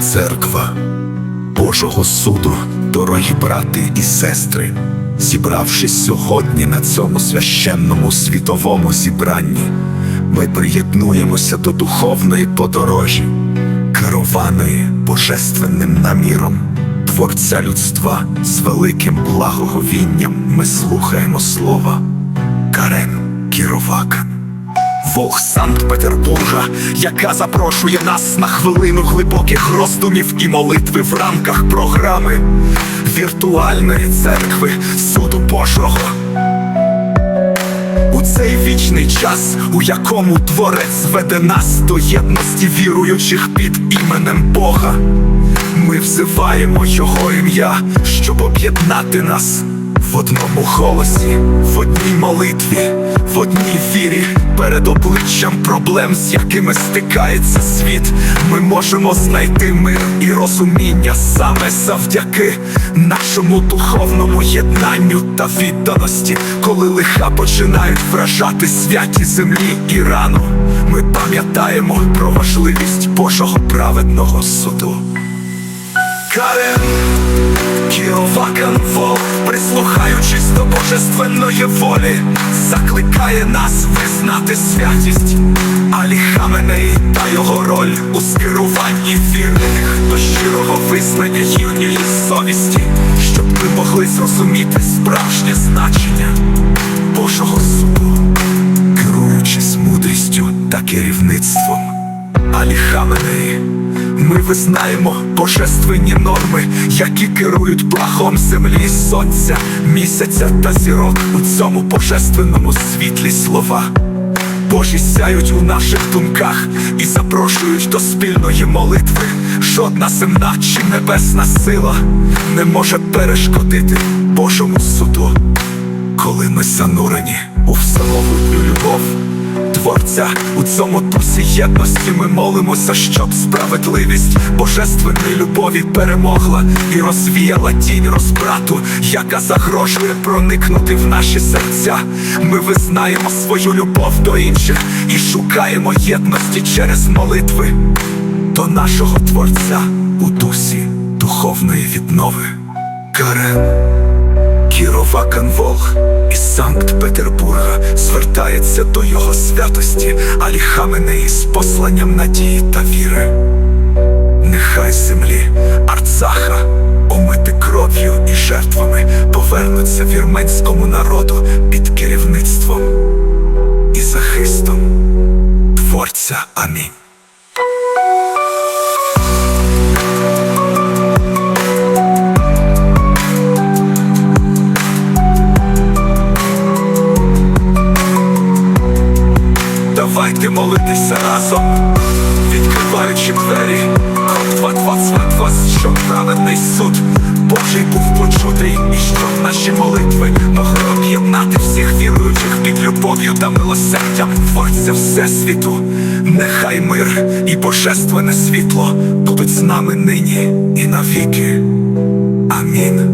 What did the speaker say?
церква Божого суду, дорогі брати і сестри, зібравшись сьогодні на цьому священному світовому зібранні, ми приєднуємося до духовної подорожі, керованої божественним наміром. Творця людства з великим благоговінням ми слухаємо слова Карен Кіровака. Вог Санкт-Петербурга, яка запрошує нас на хвилину глибоких роздумів і молитви в рамках програми віртуальної церкви суду Божого. У цей вічний час, у якому творець веде нас до єдності віруючих під іменем Бога, ми взиваємо Його ім'я, щоб об'єднати нас в одному голосі, в одній молитві, в одній вірі перед обличчям проблем, з якими стикається світ. Ми можемо знайти мир і розуміння саме завдяки нашому духовному єднанню та відданості, коли лиха починають вражати святі землі і рану. Ми пам'ятаємо про важливість Божого праведного суду. Карен Кіровакан Вол, прислухаючись до божественної волі, закликає нас визнати святість Алі Хаменеї та його роль у скеруванні вірних до щирого визнання їхньої совісті, щоб ми могли зрозуміти справжнє значення Божого суду, керуючись мудрістю та керівництвом Алі. Ми визнаємо божественні норми, які керують благом землі, сонця, місяця та зірок у цьому божественному світлі слова. Божі сяють у наших думках і запрошують до спільної молитви. Жодна земна чи небесна сила не може перешкодити Божому суду, коли ми занурені у всемогутню любов. Творця у цьому дусі єдності ми молимося, щоб справедливість божественної любові перемогла і розвіяла тінь розбрату, яка загрожує проникнути в наші серця. Ми визнаємо свою любов до інших і шукаємо єдності через молитви до нашого Творця у дусі духовної віднови. Карен Кіровакан Волг із Санкт-Петербурга звертається до його святості а ліха мене з посланням надії та віри. Нехай землі Арцаха, омити кров'ю і жертвами, повернуться вірменському народу під керівництвом і захистом Творця. Амінь. Давайте молитися разом, відкриваючи двері, Крот 2, щоб праведний суд Божий був почутий, і щоб наші молитви могли об'єднати всіх віруючих під любов'ю та милосердям Творця Всесвіту. Нехай мир і божественне світло будуть з нами нині і навіки. Амінь.